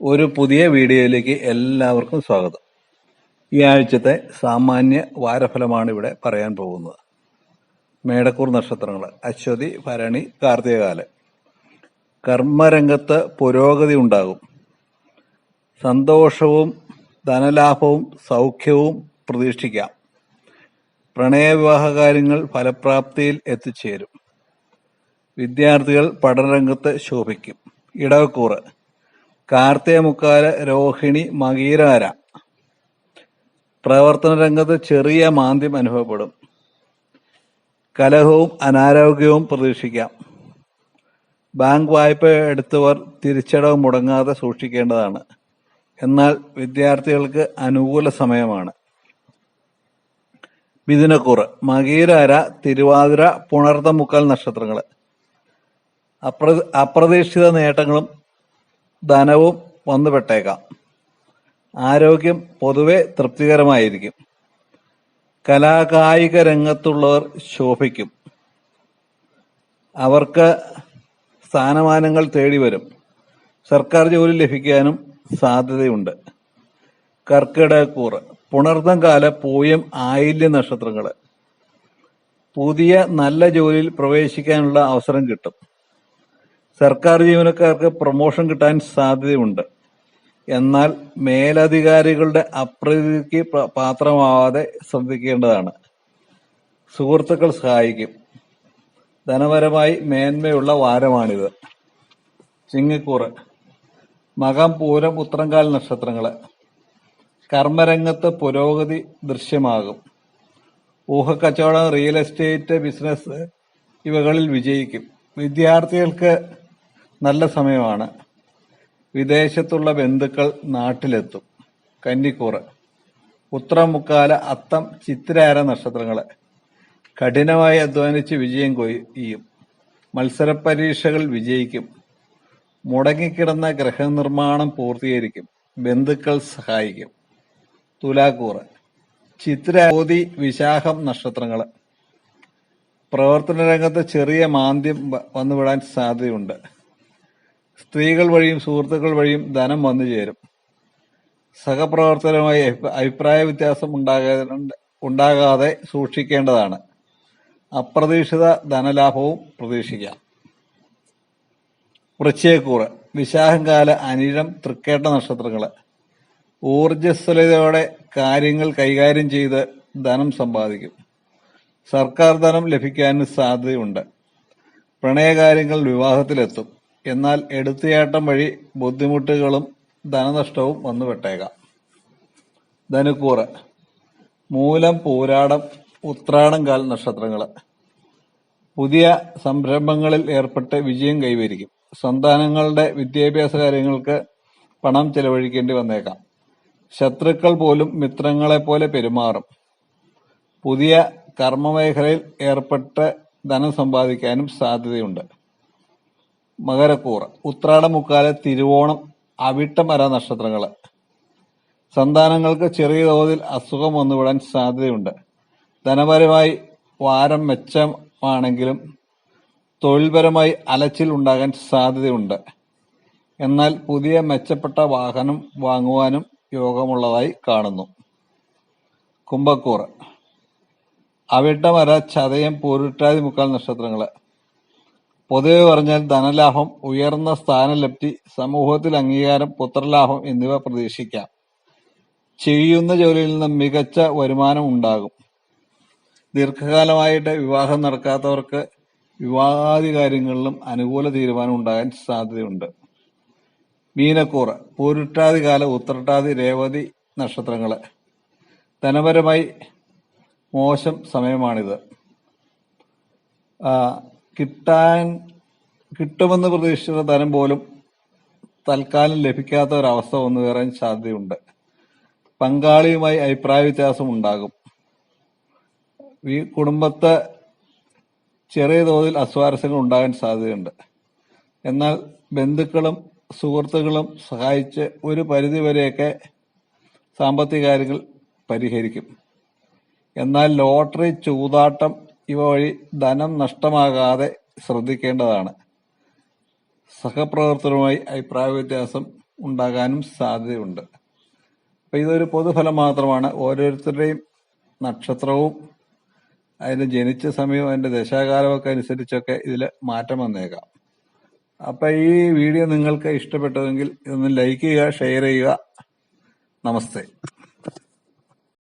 ഒരു പുതിയ വീഡിയോയിലേക്ക് എല്ലാവർക്കും സ്വാഗതം. ഈ ആഴ്ചത്തെ സാമാന്യ വാരഫലമാണ് ഇവിടെ പറയാൻ പോകുന്നത്. മേടക്കൂർ നക്ഷത്രങ്ങൾ അശ്വതി ഭരണി കാർത്തികകാല. കർമ്മരംഗത്ത് പുരോഗതി ഉണ്ടാകും. സന്തോഷവും ധനലാഭവും സൗഖ്യവും പ്രതീക്ഷിക്കാം. പ്രണയവിവാഹ കാര്യങ്ങൾ ഫലപ്രാപ്തിയിൽ എത്തിച്ചേരും. വിദ്യാർത്ഥികൾ പഠനരംഗത്ത് ശോഭിക്കും. ഇടവക്കൂറ് കാർത്തിക മുക്കാല രോഹിണി മകീരാര. പ്രവർത്തന രംഗത്ത് ചെറിയ മാന്ദ്യം അനുഭവപ്പെടും. കലഹവും അനാരോഗ്യവും പ്രതീക്ഷിക്കാം. ബാങ്ക് വായ്പ എടുത്തവർ തിരിച്ചടവ് മുടങ്ങാതെ സൂക്ഷിക്കേണ്ടതാണ്. എന്നാൽ വിദ്യാർത്ഥികൾക്ക് അനുകൂല സമയമാണ്. മിഥുനക്കൂറ് മകീരാര തിരുവാതിര പുണർത്തമുക്കാൽ നക്ഷത്രങ്ങൾ അപ്ര അപ്രതീക്ഷിത നേട്ടങ്ങളും ധനവും വന്നുപെട്ടേക്കാം. ആരോഗ്യം പൊതുവെ തൃപ്തികരമായിരിക്കും. കലാകായിക രംഗത്തുള്ളവർ ശോഭിക്കും. അവർക്ക് സ്ഥാനമാനങ്ങൾ തേടി വരും സർക്കാർ ജോലി ലഭിക്കാനും സാധ്യതയുണ്ട്. കർക്കിടകൂറ് പുണർത്തം കാല പൂയം ആയില്യ നക്ഷത്രങ്ങൾ പുതിയ നല്ല ജോലിയിൽ പ്രവേശിക്കാനുള്ള അവസരം കിട്ടും. സർക്കാർ ജീവനക്കാർക്ക് പ്രൊമോഷൻ കിട്ടാൻ സാധ്യതയുണ്ട്. എന്നാൽ മേലധികാരികളുടെ അപ്രീതിക്ക് പാത്രമാവാതെ ശ്രദ്ധിക്കേണ്ടതാണ്. സുഹൃത്തുക്കൾ സഹായിക്കും. ധനപരമായി മേന്മയുള്ള വാരമാണിത്. ചിങ്ങിക്കൂറ്. മകം പൂരം ഉത്രങ്കാൽ നക്ഷത്രങ്ങൾ. കർമ്മരംഗത്ത് പുരോഗതി ദൃശ്യമാകും. ഊഹക്കച്ചവടം റിയൽ എസ്റ്റേറ്റ് ബിസിനസ് ഇവകളിൽ വിജയിക്കും. വിദ്യാർത്ഥികൾക്ക് നല്ല സമയമാണ്. വിദേശത്തുള്ള ബന്ധുക്കൾ നാട്ടിലെത്തും. കന്നിക്കൂറ്. ഉത്രമുക്കാല അത്തം ചിത്തിരാര നക്ഷത്രങ്ങൾ. കഠിനമായി അധ്വാനിച്ച് വിജയം കൊയ്യും. മത്സര പരീക്ഷകൾ വിജയിക്കും. മുടങ്ങിക്കിടന്ന ഗ്രഹനിർമ്മാണം പൂർത്തീകരിക്കും. ബന്ധുക്കൾ സഹായിക്കും. തുലാക്കൂറ്. ചിത്രബോധി വിശാഖം നക്ഷത്രങ്ങൾ. പ്രവർത്തന രംഗത്ത് ചെറിയ മാന്ദ്യം വന്നുവിടാൻ സാധ്യതയുണ്ട്. സ്ത്രീകൾ വഴിയും സുഹൃത്തുക്കൾ വഴിയും ധനം വന്നു ചേരും. അഭിപ്രായവ്യത്യാസം അഭിപ്രായ വ്യത്യാസം ഉണ്ടാകാതെ ഉണ്ടാകാതെ സൂക്ഷിക്കേണ്ടതാണ്. അപ്രതീക്ഷിത ധനലാഭവും പ്രതീക്ഷിക്കാം. വൃശ്ചയക്കൂറ് വിശാഖംകാല അനിഴം തൃക്കേട്ട നക്ഷത്രങ്ങൾ. ഊർജസ്വലതയോടെ കാര്യങ്ങൾ കൈകാര്യം ചെയ്ത് ധനം സമ്പാദിക്കും. സർക്കാർ ധനം ലഭിക്കാനും സാധ്യതയുണ്ട്. പ്രണയകാര്യങ്ങൾ വിവാഹത്തിലെത്തും. എന്നാൽ എടുത്തുചേട്ടം വഴി ബുദ്ധിമുട്ടുകളും ധനനഷ്ടവും വന്നു വന്നുപെട്ടേക്കാം. ധനുക്കൂറ്. മൂലം പൂരാടം ഉത്രാടം കാൽ നക്ഷത്രങ്ങൾ. പുതിയ സംരംഭങ്ങളിൽ ഏർപ്പെട്ട് വിജയം കൈവരിക്കും. സന്താനങ്ങളുടെ വിദ്യാഭ്യാസ കാര്യങ്ങൾക്ക് പണം ചെലവഴിക്കേണ്ടി വന്നേക്കാം. ശത്രുക്കൾ പോലും മിത്രങ്ങളെ പോലെ പെരുമാറും. പുതിയ കർമ്മമേഖലയിൽ ഏർപ്പെട്ട് ധനം സമ്പാദിക്കാനും സാധ്യതയുണ്ട്. മകരക്കൂറ്. ഉത്രാടമുക്കാല തിരുവോണം അവിട്ടമര നക്ഷത്രങ്ങൾ. സന്താനങ്ങൾക്ക് ചെറിയ തോതിൽ അസുഖം വന്നുവിടാൻ സാധ്യതയുണ്ട്. ധനപരമായി വാരം മെച്ചമാണെങ്കിലും തൊഴിൽപരമായി അലച്ചിൽ ഉണ്ടാകാൻ സാധ്യതയുണ്ട്. എന്നാൽ പുതിയ മെച്ചപ്പെട്ട വാഹനം വാങ്ങുവാനും യോഗമുള്ളതായി കാണുന്നു. കുംഭക്കൂറ്. അവിട്ടമര ചതയം പൂരുട്ടാതി മുക്കാൽ നക്ഷത്രങ്ങൾ. പൊതുവെ പറഞ്ഞാൽ ധനലാഭം ഉയർന്ന സ്ഥാനലബ്ധി സമൂഹത്തിൽ അംഗീകാരം പുത്രലാഭം എന്നിവ പ്രതീക്ഷിക്കാം. ചെയ്യുന്ന ജോലിയിൽ നിന്ന് മികച്ച വരുമാനം ഉണ്ടാകും. ദീർഘകാലമായിട്ട് വിവാഹം നടക്കാത്തവർക്ക് വിവാഹാദി കാര്യങ്ങളിലും അനുകൂല തീരുമാനം ഉണ്ടാകാൻ സാധ്യതയുണ്ട്. മീനക്കൂറ് പൂരുട്ടാതി കാല ഉത്രട്ടാതി രേവതി നക്ഷത്രങ്ങൾ. ധനപരമായി മോശം സമയമാണിത്. കിട്ടാൻ കിട്ടുമെന്ന് പ്രതീക്ഷിച്ച ധനം പോലും തൽക്കാലം ലഭിക്കാത്ത ഒരവസ്ഥ വന്നു കയറാൻ സാധ്യതയുണ്ട്. പങ്കാളിയുമായി അഭിപ്രായ വ്യത്യാസം ഉണ്ടാകും. ഈ കുടുംബത്തെ ചെറിയ തോതിൽ അസ്വാരസ്യങ്ങൾ ഉണ്ടാകാൻ സാധ്യതയുണ്ട്. എന്നാൽ ബന്ധുക്കളും സുഹൃത്തുക്കളും സഹായിച്ച് ഒരു പരിധിവരെയൊക്കെ സാമ്പത്തിക കാര്യങ്ങൾ പരിഹരിക്കും. എന്നാൽ ലോട്ടറി ചൂതാട്ടം ഇവ വഴി ധനം നഷ്ടമാകാതെ ശ്രദ്ധിക്കേണ്ടതാണ്. സഹപ്രവർത്തകരുമായി അഭിപ്രായ വ്യത്യാസം ഉണ്ടാകാനും സാധ്യതയുണ്ട്. അപ്പൊ ഇതൊരു പൊതുഫലം മാത്രമാണ്. ഓരോരുത്തരുടെയും നക്ഷത്രവും അതിന് ജനിച്ച സമയവും അതിന്റെ ദശാകാലമൊക്കെ അനുസരിച്ചൊക്കെ ഇതിൽ മാറ്റം വന്നേക്കാം. അപ്പൊ ഈ വീഡിയോ നിങ്ങൾക്ക് ഇഷ്ടപ്പെട്ടതെങ്കിൽ ഇതൊന്ന് ലൈക്ക് ചെയ്യുക ഷെയർ ചെയ്യുക. നമസ്തേ.